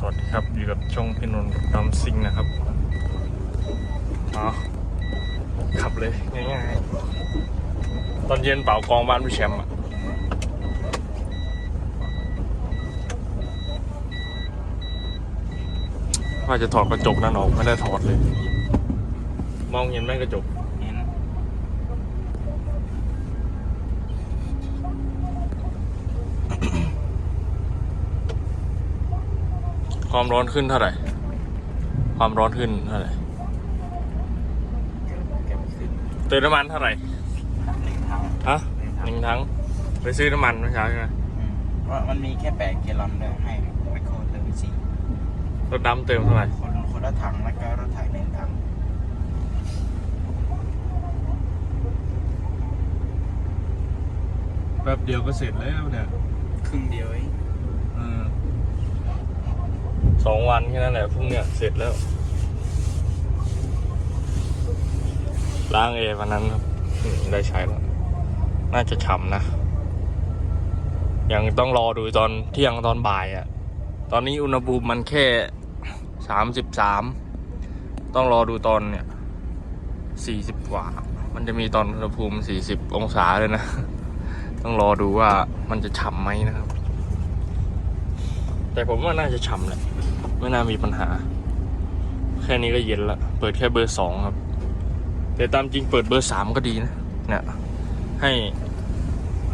สวัสดีครับ อยู่กับช่องพี่นนท์ดำซิงนะครับเอาขับเลย ง่ายๆ ตอนเย็นเป่ากองบ้านพี่แชมป์อะว่าจะถอดกระจกนั่นออก ไม่ได้ถอดเลย มองเห็นไหมกระจก เห็น ความร้อนขึ้นเท่าไหร่ ความร้อนขึ้นเท่าไหร่เก็บขึ้นเติมน้ำมันเท่าไหร่หนึ่งถังฮะหนึ่งถังไปซื้อน้ำมันเมื่อเช้าใช่ไหมอืมเพราะมันมีแค่แปดแกลลอนเลยให้ไปโคเติมสี่รถดำเติมเท่าไหร่คนคนละถังแล้วก็รถไถหนึ่งถังแป๊บเดียวก็เสร็จแล้วเนี่ยครึ่งเดียวเอง สองวันแค่นั้นแหละพรุ่งเนี้ยเสร็จแล้ว ล้างเอวันนั้นครับได้ใช้แล้ว น่าจะฉ่ำนะ ยังต้องรอดูตอนเที่ยงตอนบ่ายอะ่ะ ตอนนี้อุณหภูมิมันแค่สามสิบสามต้องรอดูตอนเนี่ยสี่สิบกว่า มันจะมีตอนอุณหภูมิสี่สิบองศาเลยนะ ต้องรอดูว่ามันจะฉ่ำไหมนะครับ แต่ผมว่าน่าจะฉ่ำแหละ ไม่น่ามีปัญหา แค่นี้ก็เย็นละ เปิดแค่เบอร์สองครับ แต่ตามจริงเปิดเบอร์สามก็ดีนะเนี่ยให้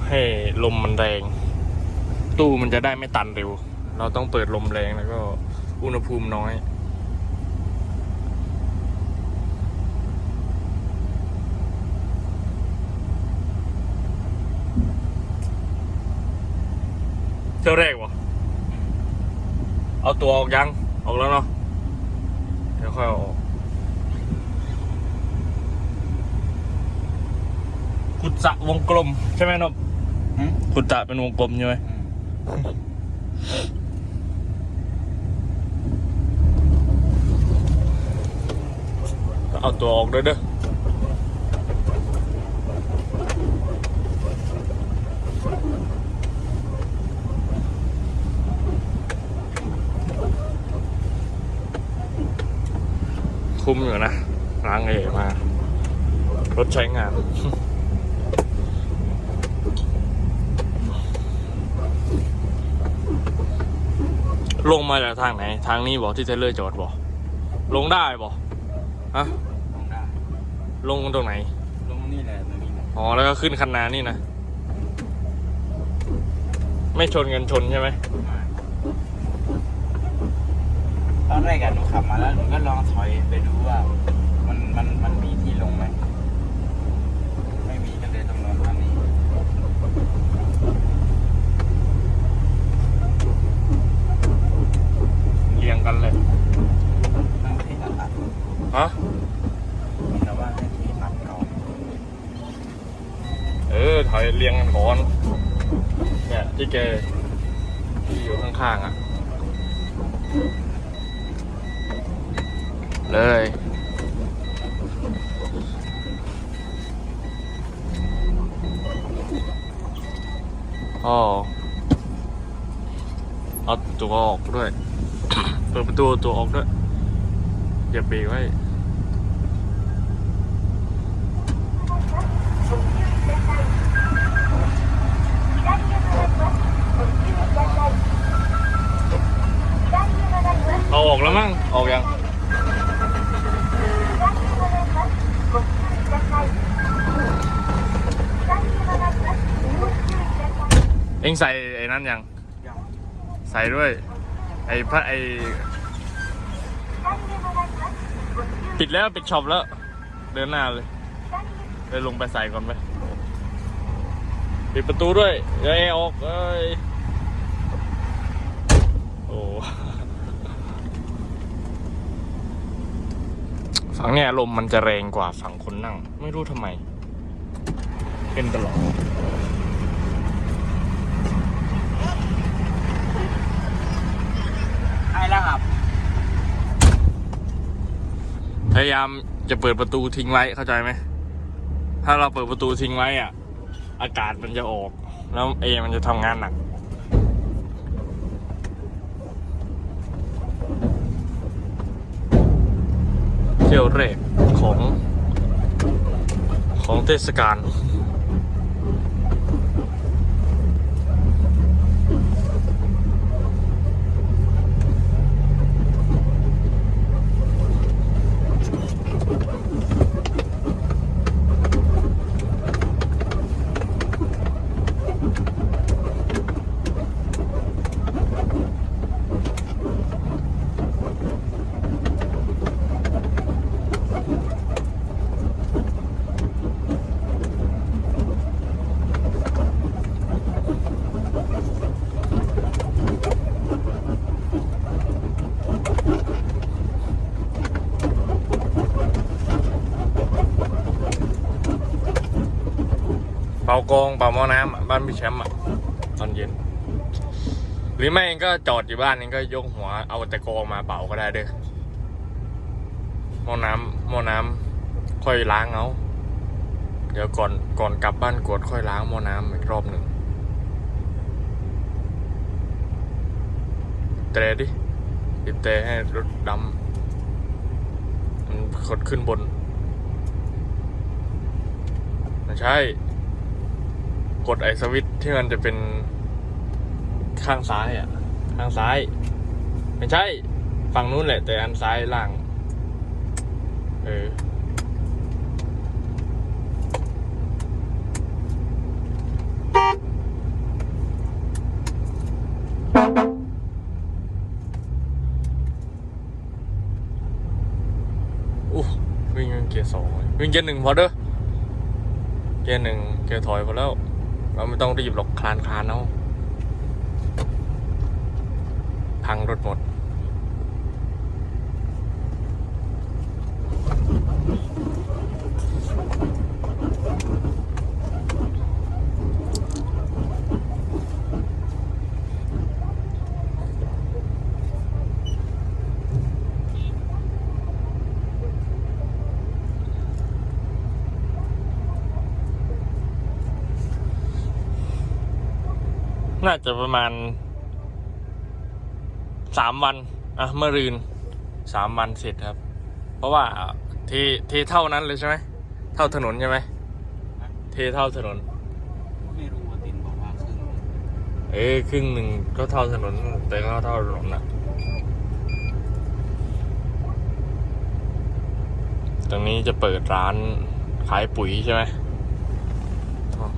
ให้ลมมันแรง ตู้มันจะได้ไม่ตันเร็ว เราต้องเปิดลมแรงแล้วก็อุณหภูมิน้อยเที่ยวแรกวะ เอาตัวออกยัง ออกแล้วเนาะ เดี๋ยวค่อยเอาออก ขุดสระวงกลม ใช่ไหมนบอืมขุดสระเป็นวงกลมใช่ไหมอืมก็เอาตัวออกด้วยเด้อ คุ้มอยู่นะล้างเอมารถใช้งาน ลงมาจากทางไหน ทางนี้บอกที่เทเลอร์จอดบอกลงได้บอกฮะลงได้ลงตรงไหน ลงนี่แหละมันมีแหละอ๋อ แล้วก็ขึ้นคันนานี่นะ ไม่ชนกันชนใช่ไหม ไม่ต อนแรกอะหนูขับมาแล้วหนูก็ลองถอยไปดูว่า มันมันมันมีที่ลงไหมไม่มีก็เลยต้องลงทางนี้เรียงกันเลย ทางที่ตัดฮะแต่ว่าให้ที่ตัดก่อนเออถอยเรียงกันก่อนเนี่ยที่แกที่อยู่ข้างๆอะ เลย อ๋อเอาตัวออกด้วย เปิดประตูตัวออกด้วย อย่าเบรกไว้เอาออกแล้วมั้งออกยัง เอ็งใส่ไอ้นั้นยัง ยังใส่ด้วย ไอ้พัดไอ้ปิดแล้วปิดช็อปแล้ว เดินหน้าเลยเลยลงไปใส่ก่อนไปปิดประตูด้วยเอ้ยออกเอ้ยโอ้ฝั่งเนี่ยลมมันจะแรงกว่าฝั่งคนนั่ง ไม่รู้ทำไม เป็นตลอด ใช่แล้วครับ พยายามจะเปิดประตูทิ้งไว้เข้าใจไหม ถ้าเราเปิดประตูทิ้งไว้อะ อากาศมันจะออก แล้วเอมันจะทำงานหนักเที่ยวแรกของของเทศกาล กองเป่าหม้อน้ำบ้านพี่แชมป์อะตอนเย็น หรือไม่ก็จอดอยู่บ้านเองก็ยกหัวเอาแต่กงมาเป่าก็ได้เด้อหม้อน้ำหม้อน้ำค่อยล้างเอาเดี๋ยวก่อนก่อนกลับบ้านกวดค่อยล้างหม้อน้ำอีกรอบหนึ่งแต่ดิบีบแต่ให้รถดำมันขดขึ้นบนไม่ใช่ กดไอสวิตที่มันจะเป็นข้างซ้ายอะ ข้างซ้าย ไม่ใช่ ฝั่งนู้นแหละ แต่อันซ้ายล่าง เอออู้วิ่งเกียร์สองวิ่งเกียร์หนึ่งพอเด้อเกียร์หนึ่งเกียร์ถอยพอแล้ว เราไม่ต้องรีบหรอกคลานคลานเอาพังรถหมด น่าจะประมาณสามวันอะเมื่อรืนสามวันเสร็จครับ เพราะว่าเทเทเท่านั้นเลยใช่ไหมเท่าถนนใช่ไหมเทเท่าถนนไม่รู้ว่าตินบอกว่าครึ่งเอ้ยครึ่งหนึ่งก็เท่าถนน แต่ก็เท่าถนนนะตรงนี้จะเปิดร้านขายปุ๋ยใช่ไหมอ๋อ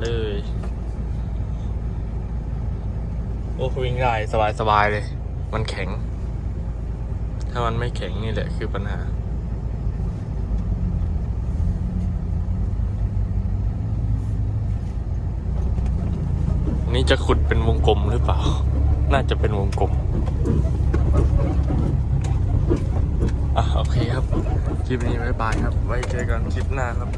เลย โอ้วิ่ได้สบายสบายๆเลย มันแข็ง ถ้ามันไม่แข็งนี่แหละคือปัญหา นี่จะขุดเป็นวงกลมหรือเปล่า น่าจะเป็นวงกลมอะโอเคครับ คลิปนี้บายบายครับ ไว้เจอกันคลิปหน้าครับ